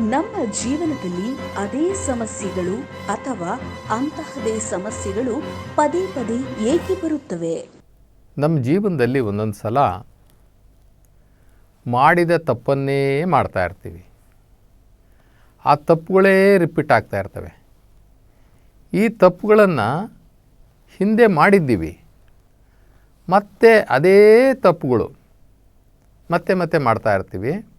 ನಮ್ಮ ಜೀವನದಲ್ಲಿ ಅದೇ ಸಮಸ್ಯೆಗಳು ಅಥವಾ ಅಂತಹದೇ ಸಮಸ್ಯೆಗಳು ಪದೇ ಪದೇ ಏಕೆ ಬರುತ್ತವೆ? ನಮ್ಮ ಜೀವನದಲ್ಲಿ ಒಂದೊಂದು ಸಲ ಮಾಡಿದ ತಪ್ಪನ್ನೇ ಮಾಡ್ತಾ ಇರ್ತೀವಿ. ಆ ತಪ್ಪುಗಳೇ ರಿಪೀಟ್ ಆಗ್ತಾ ಇರ್ತವೆ. ಈ ತಪ್ಪುಗಳನ್ನು ಹಿಂದೆ ಮಾಡಿದ್ದೀವಿ. ಮತ್ತೆ ಅದೇ ತಪ್ಪುಗಳು ಮತ್ತೆ ಮತ್ತೆ ಮಾಡ್ತಾ ಇರ್ತೀವಿ.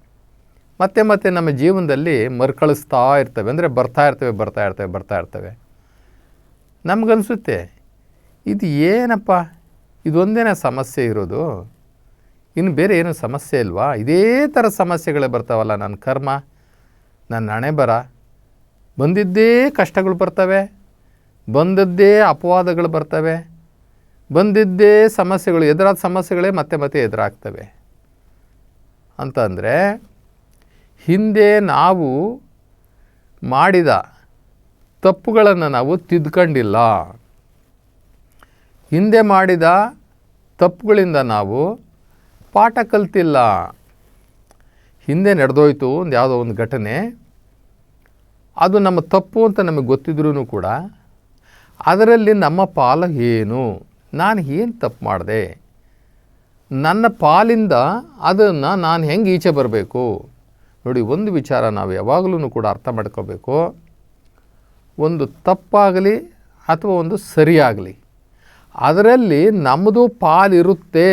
ಮತ್ತೆ ಮತ್ತೆ ನಮ್ಮ ಜೀವನದಲ್ಲಿ ಮರುಕಳಿಸ್ತಾ ಇರ್ತವೆ, ಅಂದರೆ ಬರ್ತಾ ಇರ್ತವೆ ಬರ್ತಾ ಇರ್ತವೆ ಬರ್ತಾ ಇರ್ತವೆ. ನಮಗನ್ಸುತ್ತೆ, ಇದು ಏನಪ್ಪ? ಇದೊಂದೇನ ಸಮಸ್ಯೆ ಇರೋದು. ಇನ್ನು ಬೇರೆ ಏನು ಸಮಸ್ಯೆ ಇಲ್ವಾ? ಇದೇ ಥರ ಸಮಸ್ಯೆಗಳೇ ಬರ್ತಾವಲ್ಲ ನನ್ನ ಕರ್ಮ, ನನ್ನ ಹಣೆ ಬರ ಬಂದಿದ್ದೇ ಕಷ್ಟಗಳು ಬರ್ತವೆ, ಬಂದದ್ದೇ ಅಪವಾದಗಳು ಬರ್ತವೆ, ಬಂದಿದ್ದೇ ಸಮಸ್ಯೆಗಳು, ಎದುರಾದ ಸಮಸ್ಯೆಗಳೇ ಮತ್ತೆ ಮತ್ತೆ ಎದುರಾಗ್ತವೆ. ಅಂತಂದರೆ ಹಿಂದೆ ನಾವು ಮಾಡಿದ ತಪ್ಪುಗಳನ್ನು ನಾವು ತಿದ್ಕೊಂಡಿಲ್ಲ. ಹಿಂದೆ ಮಾಡಿದ ತಪ್ಪುಗಳಿಂದ ನಾವು ಪಾಠ ಕಲ್ತಿಲ್ಲ. ಹಿಂದೆ ನಡೆದೋಯ್ತು ಒಂದು ಯಾವುದೋ ಒಂದು ಘಟನೆ. ಅದು ನಮ್ಮ ತಪ್ಪು ಅಂತ ನಮಗೆ ಗೊತ್ತಿದ್ರೂ ಕೂಡ ಅದರಲ್ಲಿ ನಮ್ಮ ಪಾಲು ಏನು? ನಾನು ಏನು ತಪ್ಪು ಮಾಡಿದೆ? ನನ್ನ ಪಾಲಿಂದ ಅದನ್ನು ನಾನು ಹೆಂಗೆ ಈಚೆ ಬರಬೇಕು? ನೋಡಿ, ಒಂದು ವಿಚಾರ ನಾವು ಯಾವಾಗಲೂ ಕೂಡ ಅರ್ಥ ಮಾಡ್ಕೋಬೇಕು. ಒಂದು ತಪ್ಪಾಗಲಿ ಅಥವಾ ಒಂದು ಸರಿಯಾಗಲಿ, ಅದರಲ್ಲಿ ನಮ್ಮದು ಪಾಲಿರುತ್ತೆ.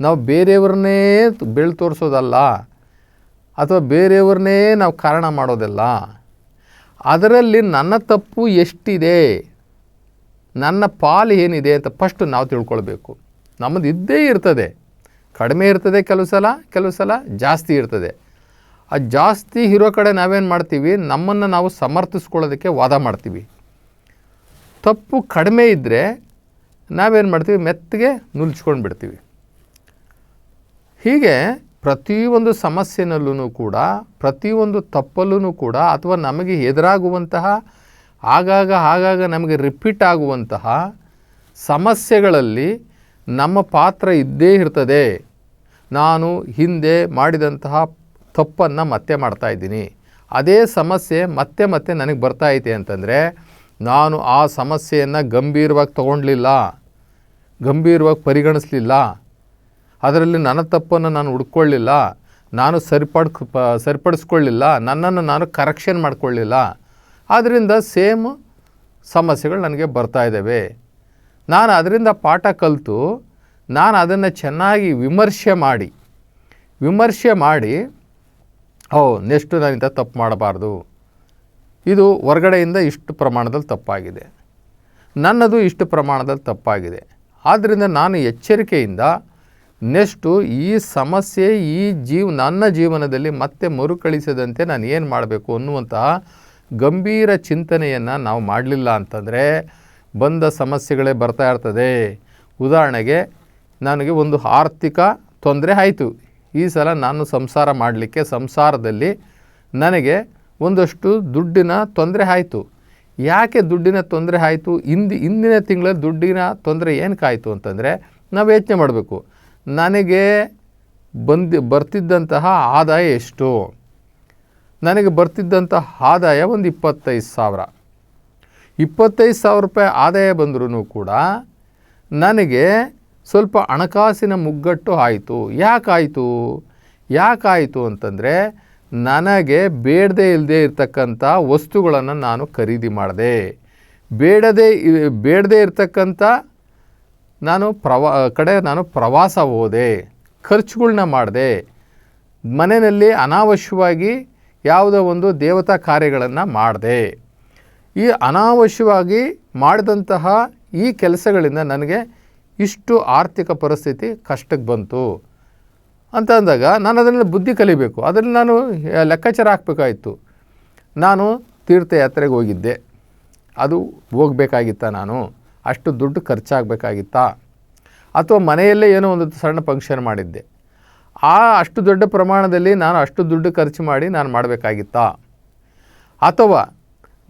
ನಾವು ಬೇರೆಯವ್ರನ್ನೇ ಬೆಳೆ ತೋರಿಸೋದಲ್ಲ, ಅಥವಾ ಬೇರೆಯವ್ರನ್ನೇ ನಾವು ಕಾರಣ ಮಾಡೋದಲ್ಲ. ಅದರಲ್ಲಿ ನನ್ನ ತಪ್ಪು ಎಷ್ಟಿದೆ, ನನ್ನ ಪಾಲು ಏನಿದೆ ಅಂತ ಫಸ್ಟು ನಾವು ತಿಳ್ಕೊಳ್ಬೇಕು. ನಮ್ಮದು ಇದ್ದೇ ಇರ್ತದೆ. ಕಡಿಮೆ ಇರ್ತದೆ ಕೆಲವು ಸಲ ಕೆಲವು ಸಲ ಜಾಸ್ತಿ ಇರ್ತದೆ. ಆ ಜಾಸ್ತಿ ಇರೋ ಕಡೆ ನಾವೇನು ಮಾಡ್ತೀವಿ, ನಮ್ಮನ್ನು ನಾವು ಸಮರ್ಥಿಸ್ಕೊಳ್ಳೋದಕ್ಕೆ ವಾದ ಮಾಡ್ತೀವಿ. ತಪ್ಪು ಕಡಿಮೆ ಇದ್ದರೆ ನಾವೇನು ಮಾಡ್ತೀವಿ, ಮೆತ್ತಗೆ ನುಲ್ಚ್ಕೊಂಡು ಬಿಡ್ತೀವಿ. ಹೀಗೆ ಪ್ರತಿಯೊಂದು ಸಮಸ್ಯೆನಲ್ಲೂ ಕೂಡ, ಪ್ರತಿಯೊಂದು ತಪ್ಪಲ್ಲೂ ಕೂಡ, ಅಥವಾ ನಮಗೆ ಎದುರಾಗುವಂತಹ, ಆಗಾಗ ಆಗಾಗ ನಮಗೆ ರಿಪೀಟ್ ಆಗುವಂತಹ ಸಮಸ್ಯೆಗಳಲ್ಲಿ ನಮ್ಮ ಪಾತ್ರ ಇದ್ದೇ ಇರ್ತದೆ. ನಾನು ಹಿಂದೆ ಮಾಡಿದಂತಹ ತಪ್ಪನ್ನು ಮತ್ತೆ ಮಾಡ್ತಾ ಇದ್ದೀನಿ. ಅದೇ ಸಮಸ್ಯೆ ಮತ್ತೆ ಮತ್ತೆ ನನಗೆ ಬರ್ತಾ ಐತೆ ಅಂತಂದರೆ, ನಾನು ಆ ಸಮಸ್ಯೆಯನ್ನು ಗಂಭೀರವಾಗಿ ತಗೊಳ್ಲಿಲ್ಲ ಗಂಭೀರವಾಗಿ ಪರಿಗಣಿಸಲಿಲ್ಲ. ಅದರಲ್ಲಿ ನನ್ನ ತಪ್ಪನ್ನು ನಾನು ಹುಡ್ಕೊಳ್ಳಿಲ್ಲ ನಾನು ಸರಿಪಡ್ ಸರಿಪಡಿಸ್ಕೊಳ್ಳಿಲ್ಲ, ನನ್ನನ್ನು ನಾನು ಕರೆಕ್ಷನ್ ಮಾಡಿಕೊಳ್ಳಿಲ್ಲ. ಆದ್ದರಿಂದ ಸೇಮ್ ಸಮಸ್ಯೆಗಳು ನನಗೆ ಬರ್ತಾ ಇದ್ದಾವೆ ನಾನು ಅದರಿಂದ ಪಾಠ ಕಲಿತು, ನಾನು ಅದನ್ನು ಚೆನ್ನಾಗಿ ವಿಮರ್ಶೆ ಮಾಡಿ ವಿಮರ್ಶೆ ಮಾಡಿ ಓ ನೆಕ್ಸ್ಟು ನಾನಿಂದ ತಪ್ಪು ಮಾಡಬಾರ್ದು. ಇದು ಹೊರಗಡೆಯಿಂದ ಇಷ್ಟು ಪ್ರಮಾಣದಲ್ಲಿ ತಪ್ಪಾಗಿದೆ. ನನ್ನದು ಇಷ್ಟು ಪ್ರಮಾಣದಲ್ಲಿ ತಪ್ಪಾಗಿದೆ. ಆದ್ದರಿಂದ ನಾನು ಎಚ್ಚರಿಕೆಯಿಂದ ನೆಕ್ಸ್ಟು ಈ ಸಮಸ್ಯೆ, ಈ ಜೀವ, ನನ್ನ ಜೀವನದಲ್ಲಿ ಮತ್ತೆ ಮರುಕಳಿಸದಂತೆ ನಾನು ಏನು ಮಾಡಬೇಕು ಅನ್ನುವಂತಹ ಗಂಭೀರ ಚಿಂತನೆಯನ್ನು ನಾವು ಮಾಡಲಿಲ್ಲ ಅಂತಂದರೆ ಬಂದ ಸಮಸ್ಯೆಗಳೇ ಬರ್ತಾ ಇರ್ತದೆ. ಉದಾಹರಣೆಗೆ, ನನಗೆ ಒಂದು ಆರ್ಥಿಕ ತೊಂದರೆ ಆಯಿತು. ಈ ಸಲ ನಾನು ಸಂಸಾರ ಮಾಡಲಿಕ್ಕೆ ಸಂಸಾರದಲ್ಲಿ ನನಗೆ ಒಂದಷ್ಟು ದುಡ್ಡಿನ ತೊಂದರೆ ಆಯಿತು. ಯಾಕೆ ದುಡ್ಡಿನ ತೊಂದರೆ ಆಯಿತು? ಹಿಂದಿ ಹಿಂದಿನ ತಿಂಗಳ ದುಡ್ಡಿನ ತೊಂದರೆ ಏನಕ್ಕಾಯಿತು ಅಂತಂದರೆ ನಾವು ಯೋಚನೆ ಮಾಡಬೇಕು. ನನಗೆ ಬಂದ, ಬರ್ತಿದ್ದಂತಹ ಆದಾಯ ಎಷ್ಟು? ನನಗೆ ಬರ್ತಿದ್ದಂತಹ ಆದಾಯ ಒಂದು ಇಪ್ಪತ್ತೈದು ಸಾವಿರ. ಇಪ್ಪತ್ತೈದು ಸಾವಿರ ರೂಪಾಯಿ ಆದಾಯ ಬಂದ್ರೂ ಕೂಡ ನನಗೆ ಸ್ವಲ್ಪ ಹಣಕಾಸಿನ ಮುಗ್ಗಟ್ಟು ಆಯಿತು. ಯಾಕಾಯಿತು? ಯಾಕಾಯಿತು ಅಂತಂದರೆ ನನಗೆ ಬೇಡದೇ ಇಲ್ಲದೆ ಇರತಕ್ಕಂಥ ವಸ್ತುಗಳನ್ನು ನಾನು ಖರೀದಿ ಮಾಡಿದೆ. ಬೇಡದೇ ಬೇಡದೇ ಇರತಕ್ಕಂಥ ನಾನು ಪ್ರವಾ, ಕಡೆ ನಾನು ಪ್ರವಾಸ ಹೋದೆ. ಖರ್ಚುಗಳ್ನ ಮಾಡಿದೆ. ಮನೆಯಲ್ಲಿ ಅನಾವಶ್ಯವಾಗಿ ಯಾವುದೋ ಒಂದು ದೇವತಾ ಕಾರ್ಯಗಳನ್ನು ಮಾಡಿದೆ. ಈ ಅನಾವಶ್ಯವಾಗಿ ಮಾಡಿದಂತಹ ಈ ಕೆಲಸಗಳಿಂದ ನನಗೆ ಇಷ್ಟು ಆರ್ಥಿಕ ಪರಿಸ್ಥಿತಿ ಕಷ್ಟಕ್ಕೆ ಬಂತು ಅಂತ ಅಂದಾಗ ನಾನು ಅದನ್ನು ಬುದ್ಧಿ ಕಲಿಬೇಕು. ಅದರಲ್ಲಿ ನಾನು ಲೆಕ್ಕಾಚಾರ ಹಾಕಬೇಕಾಯಿತು. ನಾನು ತೀರ್ಥಯಾತ್ರೆಗೆ ಹೋಗಿದ್ದೆ. ಅದು ಹೋಗಬೇಕಾಗಿತ್ತಾ ನಾನು? ಅಷ್ಟು ದುಡ್ಡು ಖರ್ಚಾಗಬೇಕಾಗಿತ್ತಾ? ಅಥವಾ ಮನೆಯಲ್ಲೇ ಏನೋ ಒಂದು ಸಣ್ಣ ಫಂಕ್ಷನ್ ಮಾಡಿದ್ದೆ. ಆ ಅಷ್ಟು ದೊಡ್ಡ ಪ್ರಮಾಣದಲ್ಲಿ ನಾನು ಅಷ್ಟು ದುಡ್ಡು ಖರ್ಚು ಮಾಡಿ ನಾನು ಮಾಡಬೇಕಾಗಿತ್ತಾ? ಅಥವಾ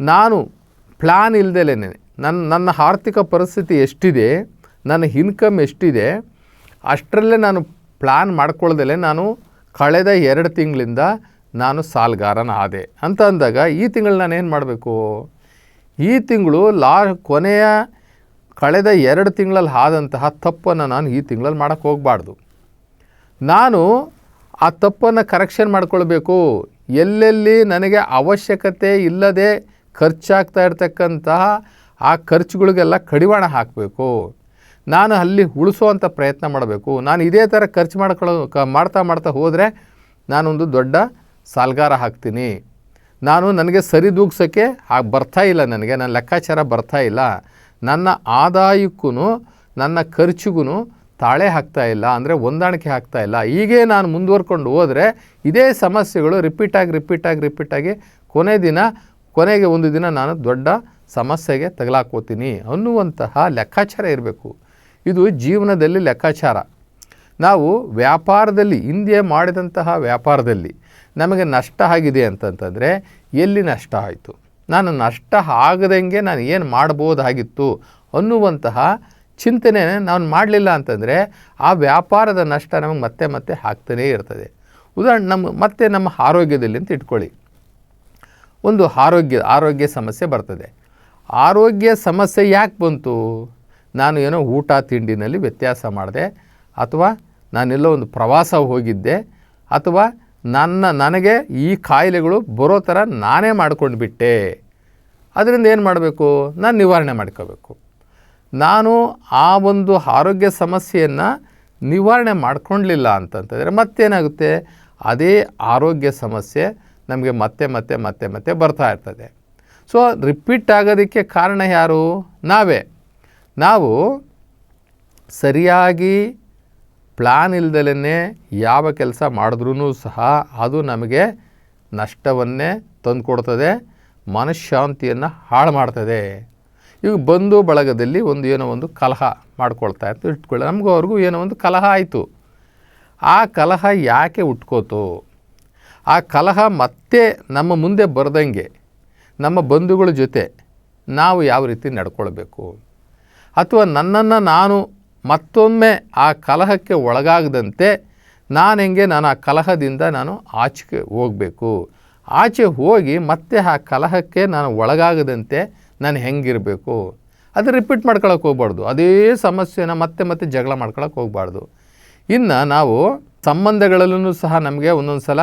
ನಾನು ಪ್ಲ್ಯಾನ್ ಇಲ್ಲದೇನೆ ನನ್ನ ನನ್ನ ಆರ್ಥಿಕ ಪರಿಸ್ಥಿತಿ ಎಷ್ಟಿದೆ? ನನ್ನ ಇನ್ಕಮ್ ಎಷ್ಟಿದೆ, ಅಷ್ಟರಲ್ಲೇ ನಾನು ಪ್ಲ್ಯಾನ್ ಮಾಡ್ಕೊಳ್ದಲೇ ನಾನು ಕಳೆದ ಎರಡು ತಿಂಗಳಿಂದ ನಾನು ಸಾಲಗಾರನ ಆದೆ. ಅಂತ ಅಂದಾಗ ಈ ತಿಂಗಳು ನಾನು ಏನು ಮಾಡಬೇಕು? ಈ ತಿಂಗಳು ಲಾ ಕೊನೆಯ ಕಳೆದ ಎರಡು ತಿಂಗಳಲ್ಲಿ ಆದಂತಹ ತಪ್ಪನ್ನು ನಾನು ಈ ತಿಂಗಳಲ್ಲಿ ಮಾಡೋಕ್ಕೆ ಹೋಗಬಾರ್ದು. ನಾನು ಆ ತಪ್ಪನ್ನು ಕರೆಕ್ಷನ್ ಮಾಡ್ಕೊಳ್ಬೇಕು. ಎಲ್ಲೆಲ್ಲಿ ನನಗೆ ಅವಶ್ಯಕತೆ ಇಲ್ಲದೆ ಖರ್ಚಾಗ್ತಾ ಇರ್ತಕ್ಕಂತಹ ಆ ಖರ್ಚುಗಳಿಗೆಲ್ಲ ಕಡಿವಾಣ ಹಾಕಬೇಕು. ನಾನು ಅಲ್ಲಿ ಉಳಿಸುವಂಥ ಪ್ರಯತ್ನ ಮಾಡಬೇಕು. ನಾನು ಇದೇ ಥರ ಖರ್ಚು ಮಾಡ್ಕೊಳ್ಳೋ, ಕ, ಮಾಡ್ತಾ ಮಾಡ್ತಾ ಹೋದರೆ ನಾನೊಂದು ದೊಡ್ಡ ಸಾಲ್ಗಾರ ಹಾಕ್ತೀನಿ ನಾನು ನನಗೆ ಸರಿದೂಗ್ಸೋಕ್ಕೆ ಬರ್ತಾ ಇಲ್ಲ ನನಗೆ, ನನ್ನ ಲೆಕ್ಕಾಚಾರ ಬರ್ತಾ ಇಲ್ಲ. ನನ್ನ ಆದಾಯಕ್ಕೂ ನನ್ನ ಖರ್ಚಿಗೂ ತಾಳೆ ಹಾಕ್ತಾ ಇಲ್ಲ, ಅಂದರೆ ಹೊಂದಾಣಿಕೆ ಆಗ್ತಾ ಇಲ್ಲ. ಹೀಗೆ ನಾನು ಮುಂದುವರ್ಕೊಂಡು ಹೋದರೆ ಇದೇ ಸಮಸ್ಯೆಗಳು ರಿಪೀಟಾಗಿ ರಿಪೀಟಾಗಿ ರಿಪೀಟಾಗಿ ಕೊನೆ ದಿನ, ಕೊನೆಗೆ ಒಂದು ದಿನ ನಾನು ದೊಡ್ಡ ಸಮಸ್ಯೆಗೆ ತಗಲಾಕೋತೀನಿ ಅನ್ನುವಂತಹ ಲೆಕ್ಕಾಚಾರ ಇರಬೇಕು. ಇದು ಜೀವನದಲ್ಲಿ ಲೆಕ್ಕಾಚಾರ. ನಾವು ವ್ಯಾಪಾರದಲ್ಲಿ, ಹಿಂದೆ ಮಾಡಿದಂತಹ ವ್ಯಾಪಾರದಲ್ಲಿ ನಮಗೆ ನಷ್ಟ ಆಗಿದೆ ಅಂತಂತಂದರೆ ಎಲ್ಲಿ ನಷ್ಟ ಆಯಿತು? ನಾನು ನಷ್ಟ ಆಗದಂಗೆ ನಾನು ಏನು ಮಾಡ್ಬೋದಾಗಿತ್ತು ಅನ್ನುವಂತಹ ಚಿಂತನೆ ನಾನು ಮಾಡಲಿಲ್ಲ ಅಂತಂದರೆ ಆ ವ್ಯಾಪಾರದ ನಷ್ಟ ನಮಗೆ ಮತ್ತೆ ಮತ್ತೆ ಆಗ್ತಾನೇ ಇರ್ತದೆ. ಉದಾಹರಣೆ, ನಮ್ಮ ಮತ್ತೆ ನಮ್ಮ ಆರೋಗ್ಯದಲ್ಲಿ ಅಂತ ಇಟ್ಕೊಳ್ಳಿ. ಒಂದು ಆರೋಗ್ಯ ಆರೋಗ್ಯ ಸಮಸ್ಯೆ ಬರ್ತದೆ. ಆರೋಗ್ಯ ಸಮಸ್ಯೆ ಯಾಕೆ ಬಂತು? ನಾನು ಏನೋ ಊಟ ತಿಂಡಿನಲ್ಲಿ ವ್ಯತ್ಯಾಸ ಮಾಡಿದೆ, ಅಥವಾ ನಾನೆಲ್ಲೋ ಒಂದು ಪ್ರವಾಸ ಹೋಗಿದ್ದೆ, ಅಥವಾ ನನ್ನ, ನನಗೆ ಈ ಕಾಯಿಲೆಗಳು ಬರೋ ಥರ ನಾನೇ ಮಾಡ್ಕೊಂಡು ಬಿಟ್ಟೆ ಅದರಿಂದ ಏನು ಮಾಡಬೇಕು? ನಾನು ನಿವಾರಣೆ ಮಾಡ್ಕೋಬೇಕು. ನಾನು ಆ ಒಂದು ಆರೋಗ್ಯ ಸಮಸ್ಯೆಯನ್ನು ನಿವಾರಣೆ ಮಾಡ್ಕೊಳ್ಲಿಲ್ಲ ಅಂತಂತಂದರೆ ಮತ್ತೇನಾಗುತ್ತೆ? ಅದೇ ಆರೋಗ್ಯ ಸಮಸ್ಯೆ ನಮಗೆ ಮತ್ತೆ ಮತ್ತೆ ಮತ್ತೆ ಮತ್ತೆ ಬರ್ತಾ ಇರ್ತದೆ. ಸೊ ರಿಪೀಟ್ ಆಗೋದಕ್ಕೆ ಕಾರಣ ಯಾರು? ನಾವೇ. ನಾವು ಸರಿಯಾಗಿ ಪ್ಲ್ಯಾನ್ ಇಲ್ದಲೇ ಯಾವ ಕೆಲಸ ಮಾಡಿದ್ರೂ ಸಹ ಅದು ನಮಗೆ ನಷ್ಟವನ್ನೇ ತಂದುಕೊಡ್ತದೆ, ಮನಃಶಾಂತಿಯನ್ನು ಹಾಳು ಮಾಡ್ತದೆ. ಈಗ ಬಂಧು ಬಳಗದಲ್ಲಿ ಒಂದು ಏನೋ ಒಂದು ಕಲಹ ಮಾಡ್ಕೊಳ್ತಾ ಇತ್ತು, ಇಟ್ಕೊಳ್ಳಿ. ನಮಗೂ ಅವ್ರಿಗೂ ಏನೋ ಒಂದು ಕಲಹ ಆಯಿತು. ಆ ಕಲಹ ಯಾಕೆ ಉಟ್ಕೋತು? ಆ ಕಲಹ ಮತ್ತೆ ನಮ್ಮ ಮುಂದೆ ಬರ್ದಂಗೆ, ನಮ್ಮ ಬಂಧುಗಳ ಜೊತೆ ನಾವು ಯಾವ ರೀತಿ ನಡ್ಕೊಳ್ಬೇಕು? ಅಥವಾ ನನ್ನನ್ನು ನಾನು ಮತ್ತೊಮ್ಮೆ ಆ ಕಲಹಕ್ಕೆ ಒಳಗಾಗದಂತೆ ನಾನು ಹೆಂಗೆ ನಾನು ಆ ಕಲಹದಿಂದ ನಾನು ಆಚೆಗೆ ಹೋಗಬೇಕು. ಆಚೆ ಹೋಗಿ ಮತ್ತೆ ಆ ಕಲಹಕ್ಕೆ ನಾನು ಒಳಗಾಗದಂತೆ ನಾನು ಹೆಂಗಿರಬೇಕು. ಅದು ರಿಪೀಟ್ ಮಾಡ್ಕೊಳಕ್ಕೆ ಹೋಗ್ಬಾರ್ದು. ಅದೇ ಸಮಸ್ಯೆನ ಮತ್ತೆ ಮತ್ತೆ ಜಗಳ ಮಾಡ್ಕೊಳಕ್ಕೆ ಹೋಗಬಾರ್ದು. ಇನ್ನು ನಾವು ಸಂಬಂಧಗಳಲ್ಲೂ ಸಹ ನಮಗೆ ಒಂದೊಂದು ಸಲ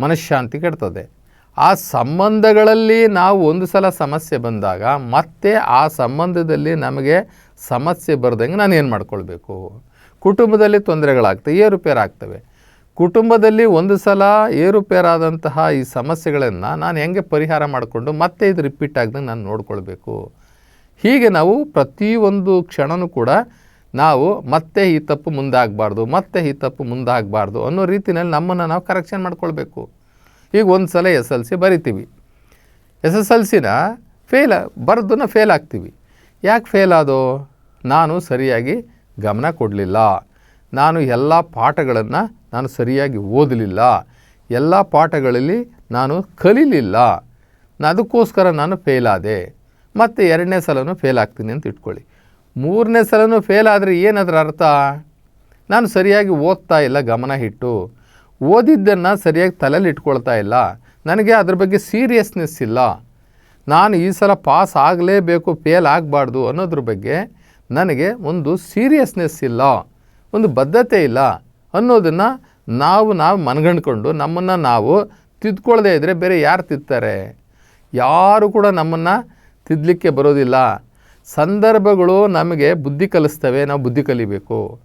ಮನಃಶಾಂತಿ ಕೆಡ್ತದೆ. ಆ ಸಂಬಂಧಗಳಲ್ಲಿ ನಾವು ಒಂದು ಸಲ ಸಮಸ್ಯೆ ಬಂದಾಗ ಮತ್ತೆ ಆ ಸಂಬಂಧದಲ್ಲಿ ನಮಗೆ ಸಮಸ್ಯೆ ಬರ್ದಂಗೆ ನಾನು ಏನು ಮಾಡ್ಕೊಳ್ಬೇಕು? ಕುಟುಂಬದಲ್ಲಿ ತೊಂದರೆಗಳಾಗ್ತವೆ, ಏರುಪೇರಾಗ್ತವೆ. ಕುಟುಂಬದಲ್ಲಿ ಒಂದು ಸಲ ಏರುಪೇರಾದಂತಹ ಈ ಸಮಸ್ಯೆಗಳನ್ನು ನಾನು ಹೆಂಗೆ ಪರಿಹಾರ ಮಾಡಿಕೊಂಡು ಮತ್ತೆ ಇದು ರಿಪೀಟ್ ಆಗ್ದಂಗೆ ನಾನು ನೋಡ್ಕೊಳ್ಬೇಕು? ಹೀಗೆ ನಾವು ಪ್ರತಿಯೊಂದು ಕ್ಷಣನೂ ಕೂಡ ನಾವು ಮತ್ತೆ ಈ ತಪ್ಪು ಮುಂದಾಗಬಾರ್ದು, ಮತ್ತೆ ಈ ತಪ್ಪು ಮುಂದಾಗಬಾರ್ದು ಅನ್ನೋ ರೀತಿಯಲ್ಲಿ ನಮ್ಮನ್ನು ನಾವು ಕರೆಕ್ಷನ್ ಮಾಡ್ಕೊಳ್ಬೇಕು. ಈಗ ಒಂದು ಸಲ ಎಸ್ ಎಲ್ ಸಿ ಬರಿತೀವಿ. ಎಸ್ ಎಸ್ ಎಲ್ ಸಿನ ಫೇಲ್ ಬರೆದನ್ನ ಫೇಲ್ ಆಗ್ತೀವಿ ಯಾಕೆ ಫೇಲ್ ಆದೋ? ನಾನು ಸರಿಯಾಗಿ ಗಮನ ಕೊಡಲಿಲ್ಲ. ನಾನು ಎಲ್ಲ ಪಾಠಗಳನ್ನು ನಾನು ಸರಿಯಾಗಿ ಓದಲಿಲ್ಲ. ಎಲ್ಲ ಪಾಠಗಳಲ್ಲಿ ನಾನು ಕಲೀಲಿಲ್ಲ. ಅದಕ್ಕೋಸ್ಕರ ನಾನು ಫೇಲ್ ಆದೆ. ಮತ್ತು ಎರಡನೇ ಸಲನೂ ಫೇಲ್ ಆಗ್ತೀನಿ ಅಂತ ಇಟ್ಕೊಳ್ಳಿ. ಮೂರನೇ ಸಲನೂ ಫೇಲ್ ಆದರೆ ಏನದರ ಅರ್ಥ? ನಾನು ಸರಿಯಾಗಿ ಓದ್ತಾ ಇಲ್ಲ ಗಮನ ಇಟ್ಟು ಓದಿದ್ದನ್ನು ಸರಿಯಾಗಿ ತಲೆಯಲ್ಲಿ ಇಟ್ಕೊಳ್ತಾ ಇಲ್ಲ. ನನಗೆ ಅದ್ರ ಬಗ್ಗೆ ಸೀರಿಯಸ್ನೆಸ್ ಇಲ್ಲ. ನಾನು ಈ ಸಲ ಪಾಸ್ ಆಗಲೇಬೇಕು ಫೇಲ್ ಆಗಬಾರ್ದು ಅನ್ನೋದ್ರ ಬಗ್ಗೆ ನನಗೆ ಒಂದು ಸೀರಿಯಸ್ನೆಸ್ ಇಲ್ಲ. ಒಂದು ಬದ್ಧತೆ ಇಲ್ಲ ಅನ್ನೋದನ್ನು ನಾವು ನಾವು ಮನಗಂಡ್ಕೊಂಡು ನಮ್ಮನ್ನು ನಾವು ತಿದ್ಕೊಳ್ಳದೇ ಇದ್ದರೆ ಬೇರೆ ಯಾರು ತಿದ್ತಾರೆ? ಯಾರು ಕೂಡ ನಮ್ಮನ್ನು ತಿದ್ದಲಿಕ್ಕೆ ಬರೋದಿಲ್ಲ. ಸಂದರ್ಭಗಳು ನಮಗೆ ಬುದ್ಧಿ ಕಲಿಸ್ತವೆ, ನಾವು ಬುದ್ಧಿ ಕಲಿಬೇಕು.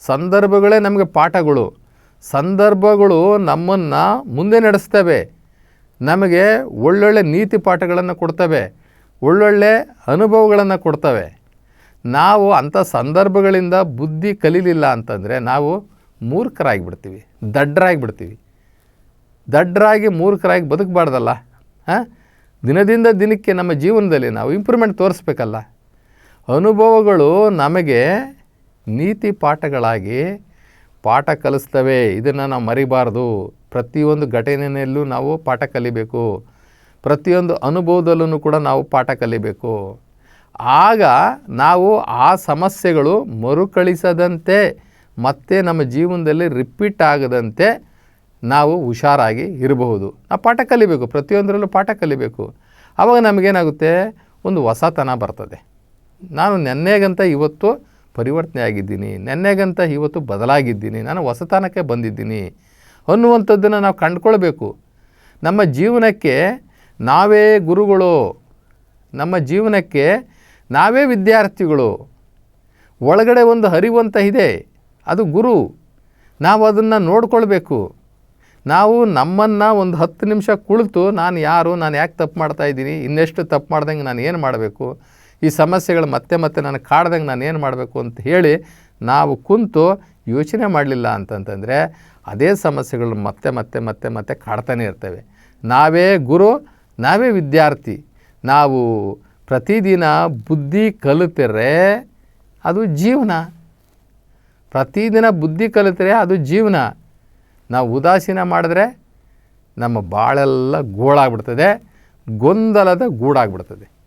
ಸಂದರ್ಭಗಳೇ ನಮಗೆ ಪಾಠಗಳು. ಸಂದರ್ಭಗಳು ನಮ್ಮನ್ನು ಮುಂದೆ ನಡೆಸ್ತವೆ. ನಮಗೆ ಒಳ್ಳೊಳ್ಳೆ ನೀತಿ ಪಾಠಗಳನ್ನು ಕೊಡ್ತವೆ. ಒಳ್ಳೊಳ್ಳೆ ಅನುಭವಗಳನ್ನು ಕೊಡ್ತವೆ. ನಾವು ಅಂಥ ಸಂದರ್ಭಗಳಿಂದ ಬುದ್ಧಿ ಕಲೀಲಿಲ್ಲ ಅಂತಂದರೆ ನಾವು ಮೂರ್ಖರಾಗಿಬಿಡ್ತೀವಿ ದಡ್ಡರಾಗಿಬಿಡ್ತೀವಿ ದಡ್ಡರಾಗಿ ಮೂರ್ಖರಾಗಿ ಬದುಕಬಾರ್ದಲ್ಲ, ಹಾಂ? ದಿನದಿಂದ ದಿನಕ್ಕೆ ನಮ್ಮ ಜೀವನದಲ್ಲಿ ನಾವು ಇಂಪ್ರೂವ್ಮೆಂಟ್ ತೋರಿಸ್ಬೇಕಲ್ಲ. ಅನುಭವಗಳು ನಮಗೆ ನೀತಿ ಪಾಠಗಳಾಗಿ ಪಾಠ ಕಲಿಸ್ತವೆ, ಇದನ್ನು ನಾವು ಮರಿಬಾರ್ದು. ಪ್ರತಿಯೊಂದು ಘಟನೆಯಲ್ಲೂ ನಾವು ಪಾಠ ಕಲಿಬೇಕು. ಪ್ರತಿಯೊಂದು ಅನುಭವದಲ್ಲೂ ಕೂಡ ನಾವು ಪಾಠ ಕಲಿಬೇಕು. ಆಗ ನಾವು ಆ ಸಮಸ್ಯೆಗಳು ಮರುಕಳಿಸದಂತೆ, ಮತ್ತೆ ನಮ್ಮ ಜೀವನದಲ್ಲಿ ರಿಪೀಟ್ ಆಗದಂತೆ ನಾವು ಹುಷಾರಾಗಿ ಇರಬಹುದು. ನಾವು ಪಾಠ ಕಲಿಬೇಕು, ಪ್ರತಿಯೊಂದರಲ್ಲೂ ಪಾಠ ಕಲಿಬೇಕು. ಆವಾಗ ನಮಗೇನಾಗುತ್ತೆ? ಒಂದು ಹೊಸತನ ಬರ್ತದೆ. ನಾನು ನೆನ್ನೆಗಂತ ಇವತ್ತು ಪರಿವರ್ತನೆ ಆಗಿದ್ದೀನಿ. ನೆನ್ನೆಗಂತ ಇವತ್ತು ಬದಲಾಗಿದ್ದೀನಿ. ನಾನು ಹೊಸತನಕ್ಕೆ ಬಂದಿದ್ದೀನಿ. ಅನ್ನುವಂಥದ್ದನ್ನು ನಾವು ಕಂಡುಕೊಳ್ಬೇಕು. ನಮ್ಮ ಜೀವನಕ್ಕೆ ನಾವೇ ಗುರುಗಳು. ನಮ್ಮ ಜೀವನಕ್ಕೆ ನಾವೇ ವಿದ್ಯಾರ್ಥಿಗಳು. ಒಳಗಡೆ ಒಂದು ಹರಿವಂತ ಇದೆ. ಅದು ಗುರು. ನಾವು ಅದನ್ನು ನೋಡ್ಕೊಳ್ಬೇಕು. ನಾವು ನಮ್ಮನ್ನು ಒಂದು ಹತ್ತು ನಿಮಿಷ ಕುಳಿತು ನಾನು ಯಾರು, ನಾನು ಯಾಕೆ ತಪ್ಪು ಮಾಡ್ತಾಯಿದ್ದೀನಿ ಇನ್ನೆಷ್ಟು ತಪ್ಪು ಮಾಡ್ದಂಗೆ ನಾನು ಏನು ಮಾಡಬೇಕು ಈ ಸಮಸ್ಯೆಗಳು ಮತ್ತೆ ಮತ್ತೆ ನನಗೆ ಕಾಡ್ದಂಗೆ ನಾನು ಏನು ಮಾಡಬೇಕು ಅಂತ ಹೇಳಿ ನಾವು ಕುಂತು ಯೋಚನೆ ಮಾಡಲಿಲ್ಲ ಅಂತಂತಂದರೆ ಅದೇ ಸಮಸ್ಯೆಗಳು ಮತ್ತೆ ಮತ್ತೆ ಮತ್ತೆ ಮತ್ತೆ ಕಾಡ್ತಾನೆ ಇರ್ತವೆ. ನಾವೇ ಗುರು, ನಾವೇ ವಿದ್ಯಾರ್ಥಿ, ನಾವು ಪ್ರತಿದಿನ ಬುದ್ಧಿ ಕಲಿತರೆ ಅದು ಜೀವನ. ಪ್ರತಿದಿನ ಬುದ್ಧಿ ಕಲಿತರೆ ಅದು ಜೀವನ. ನಾವು ಉದಾಸೀನ ಮಾಡಿದ್ರೆ ನಮ್ಮ ಬಾಳೆಲ್ಲ ಗೋಳಾಗ್ಬಿಡ್ತದೆ, ಗೊಂದಲದ ಗೂಡಾಗ್ಬಿಡ್ತದೆ.